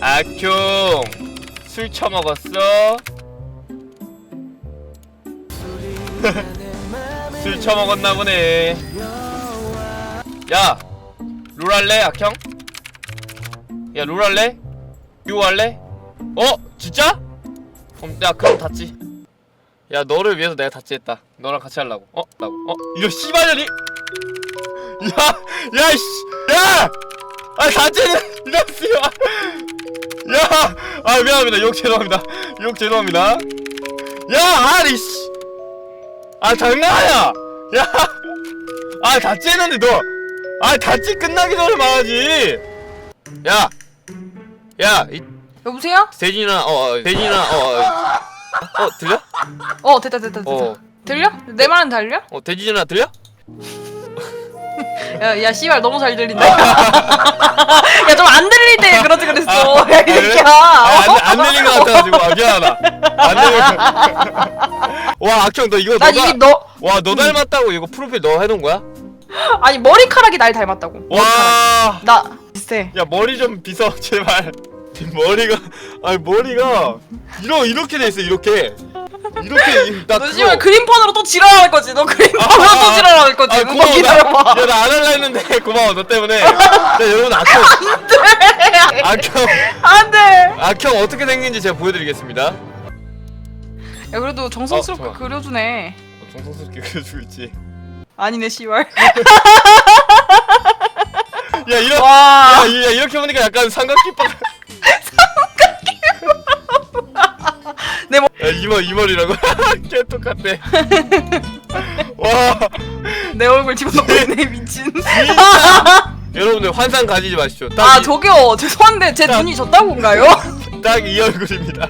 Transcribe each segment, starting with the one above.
악형 술 처먹었어? 술 처먹었나 보네 야 롤 할래 악형? 야 롤 할래? 듀오 할래? 어? 진짜? 그럼 야 그럼 닫지 야 너를 위해서 내가 닫지 했다 너랑 같이 하려고 어? 라고 어? 이거 씨발년이 야! 야! 씨! 야! 아 닫지는 이런 씨발 야! 아 미안합니다 욕 죄송합니다 욕 죄송합니다 야! 아니 씨! 아 장난이야! 야! 아 닫지 했는데 너! 아 닫지 끝나기 전에 말하지! 야! 야! 이 여보세요? 대진아 어, 어 대진아 어, 어, 어 들려? 어 됐다 됐다 됐다 어, 들려? 내 말은 들려? 어 대진아 들려? 야 야 씨발 너무 잘 들린다. 야 좀 안 들릴 때 그러지 그랬어. 야이 아, 그래? 새끼야. 아, 안, 안 들린 것 같아가지고. 아, 미안하다. 안 들린 와 악형 너 이거 난 너가 너 와너 닮았다고 이거 프로필 너 해놓은 거야? 아니 머리카락이 날 닮았다고. 와. 나 비슷해 야 머리 좀 빗어 제발 머리가 아니 머리가 이러 이렇게 돼 있어 이렇게. 이렇게 나너 씨발 그림폰으로 또 지랄할 거지? 너 그림폰으로 아, 또 지랄할 거지? 아뭐 고마워 기다려봐. 나야나 안 할라 했는데. 고마워 너 때문에. 야 여러분 악형 악형 안돼. 악형 어떻게 생긴지 제가 보여드리겠습니다. 야 그래도 정성스럽게 어, 좋아. 그려주네. 어, 정성스럽게 그려주고 있지. 아니네 씨발. 야 이런 와. 야, 이- 야 이렇게 보니까 약간 삼각김밥 내 머- 야 이머 이머리라고? 개 똑같네 와. 내 얼굴 집어넣고 있네 미친. 여러분들 환상 가지지 마십시오. 딱, 아 이, 저기요. 죄송한데 제 자. 눈이 졌다고인가요? 딱 이 얼굴입니다.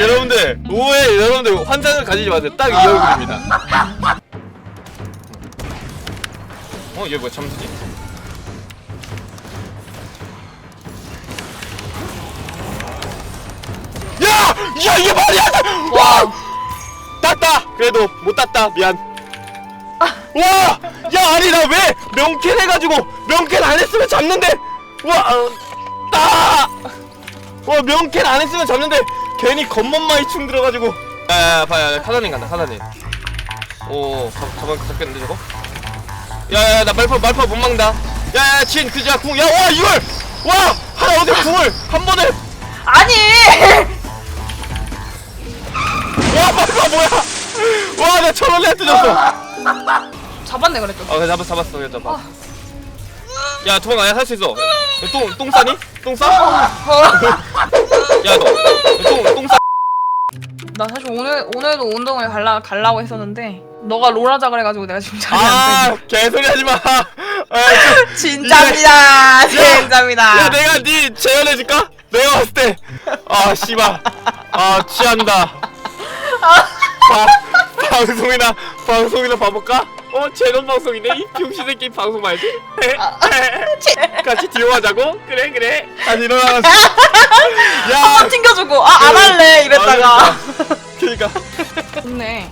여러분들 오해 여러분들 환상을 가지지 마세요. 딱 이 얼굴입니다. 어얘 뭐야 잠수지 야! 야 이게 말이야! 와 땄다! 그래도 못 땄다 미안 와! 야 아니 나 왜 명캔 해가지고 명캔 안 했으면 잡는데 와! 어, 따! 와 명캔 안 했으면 잡는데 괜히 겉멋마이 충 들어가지고 야야야 봐야 사단님 간다 사단님 오 잡, 잡, 잡겠는데 저거? 야야야 나 말파 말파 못 막는다 야야 친 그자 궁야와 이걸 와 하나 어디 궁을 한 번에 와나 천원에 뜯었어 잡았네 그래도 아, 그래, 잡았어, 잡았어, 그래, 잡아. 야, 도망가, 야, 살 수 있어. 야, 똥, 똥 싸니? 똥 싸? 야, 너, 야, 똥, 똥 싸? 나 사실 오늘 오늘도 운동을 갈라 갈라고 했었는데 너가 롤하자 그래가지고 내가 지금 자리 안 아, 개소리 하지 마. 아, 돼. 진짜입니다 진짜입니다 야, 내가 니 재현해줄까? 내가 봤을 때, 아, 씨발, 아, 취한다. 바, 방송이나, 방송이나 봐볼까? 어, 재론 방송이네? 이 병신 새끼 방송 말지? 같이 듀오하자고? 그래, 그래. 다시 일어나서. 야, 한번 튕겨주고 아 안 할래 이랬다가 그니까. 좋네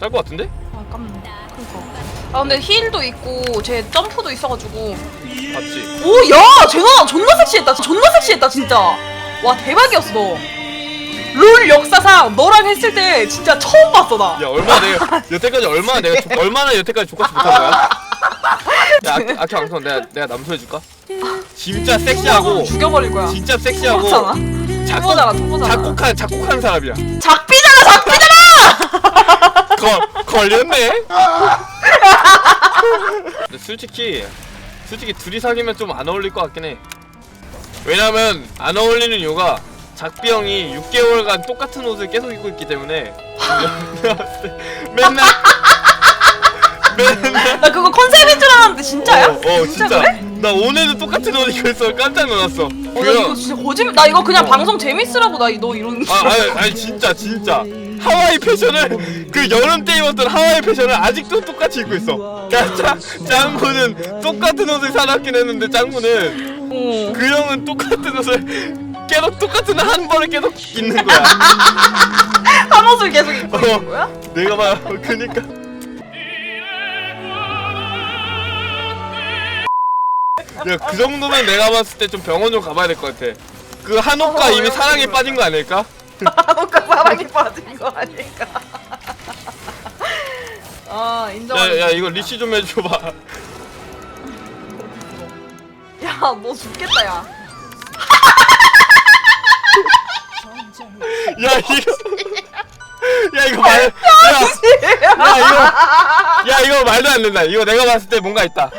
짤것 같은데? 아 깜짝 그니까 아 근데 힐도 있고 제 점프도 있어가지고 봤지? 오야 쟤가 존나 섹시했다 존나 섹시했다 진짜 와 대박이었어 롤 역사상 너랑 했을 때 진짜 처음 봤어 나 야 얼마나 내가 여태까지 얼마나 내가 조, 얼마나 여태까지 족같이 못한 거야? 야 아, 아키 앙성 내가 내가 남소해 줄까? 진짜 섹시하고 죽여버릴 거야 진짜 섹시하고 그렇잖아 작곡 투보잖아 작곡한 작곡한 사람이야. 작비잖아 작비잖아 거 걸렸네. 근데 솔직히 솔직히 둘이 사귀면 좀 안 어울릴 것 같긴 해. 왜냐면 안 어울리는 이유가 작비 형이 6개월간 똑같은 옷을 계속 입고 있기 때문에 맨날 맨날 나 그거 컨셉인 줄 알았는데 진짜야? 어, 어 진짜. 그래? 나 오늘도 똑같은 옷 입고 있어. 깜짝 놀랐어. 어, 나 이거 진짜 거짓말 나 이거 그냥 방송 재밌으라고 나 너 이런 아, 아니, 아니 진짜 진짜 하와이 패션을 그 여름 때 입었던 하와이 패션을 아직도 똑같이 입고 있어. 그러니까 짱, 짱구는 똑같은 옷을 사놨긴 했는데 짱구는 어. 그 형은 똑같은 옷을 계속 똑같은 한 벌을 계속 입는 거야. 한 옷을 계속 입고 어. 있는 거야? 내가 봐, 그니까. 야 그 정도면 내가 봤을 때 좀 병원 좀 가봐야 될 것 같아 그 한옥가 어, 이미 왜 사랑에? 빠진 거 아닐까? 한옥가 사랑에 빠진 거 아닐까 아 인정 야, 야 이거 리시 좀 해줘봐 야너 죽겠다 야 야 이거 야 이거 말 야, 야 이거 야 이거 말도 안 된다 이거 내가 봤을 때 뭔가 있다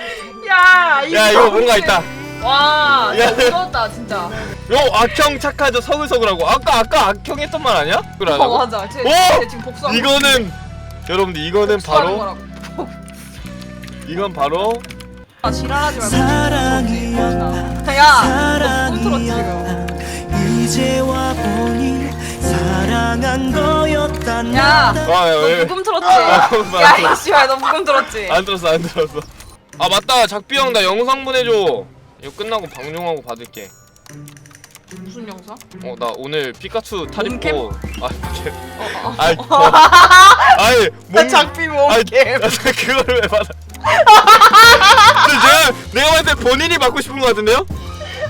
야, 야 이거 뭔가 있다 와, 야. 야, 무서웠다 진짜. 요 악형 착하죠 서글서글하고 아까 아까 악형 했던 말 아니야? 그래 안 어 하고? 맞아. 쟤, 오! 쟤 지금 복수하고. 이거는 여러분들 이거는 복수하는 바로 거라고. 이건 바로 아 지랄하지 말고. 사랑이었다 야, 너 부금 틀었지 지금. 사랑이었다 이제 와 보니 사랑한 거였다 야, 아, 야, 너 왜? 부금 틀었지. 아, 맞아. 야, 이씨발 너 부금 틀었지. 안 들었어 안 들었어 아 맞다 작비 형 나 영상 보내줘 이거 끝나고 방송하고 받을게 무슨 영상? 어 나 오늘 피카츄 탈입고 몸캠? 아 이렇게 어, 어. 아이 뭐, 아이 몸 작비 아이 몸캠. 나 그거를 왜 받아 근데 제가 내가 봤을 때 본인이 받고 싶은 것 같은데요?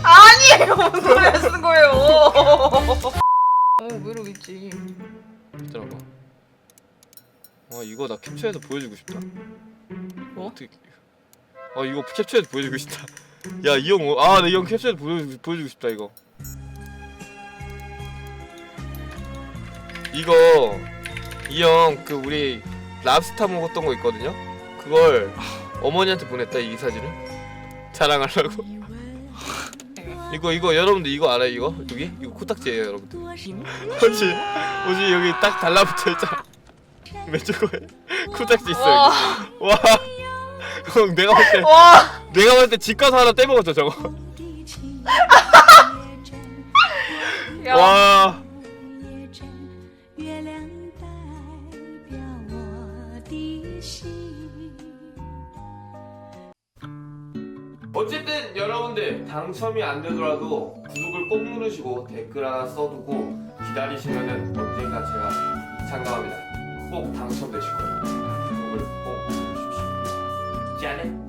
아니에요. 무슨 소리 하시는 거예요? 어, 왜 이러겠지? 기다려봐 와 이거 나 캡처해서 보여주고 싶다 뭐? 어떻게 아 이거 캡처해서 보여주고 싶다 야 이 형 아나 이 형 캡처해서 보여주고, 보여주고 싶다 이거 이거 이 형 그 우리 랍스타 먹었던 거 있거든요 그걸 어머니한테 보냈다 이 사진을 자랑하려고 이거 이거 여러분들 이거 알아요 이거? 여기? 이거 코딱지예요 여러분들. 그렇지? 뭐지? 여기 딱 달라붙어 있잖아. 왼쪽에 코딱지 있어 와, 여기? 와. 형, 내가 볼 때 와, 내가 볼 때 집 가서 하나 떼먹었죠 저거. 야. 와 여러분들 당첨이 안 되더라도 구독을 꼭 누르시고 댓글 하나 써두고 기다리시면은 언젠가 제가 장담합니다. 꼭 당첨되실 거예요. 구독을 꼭 누르십시오. 짠해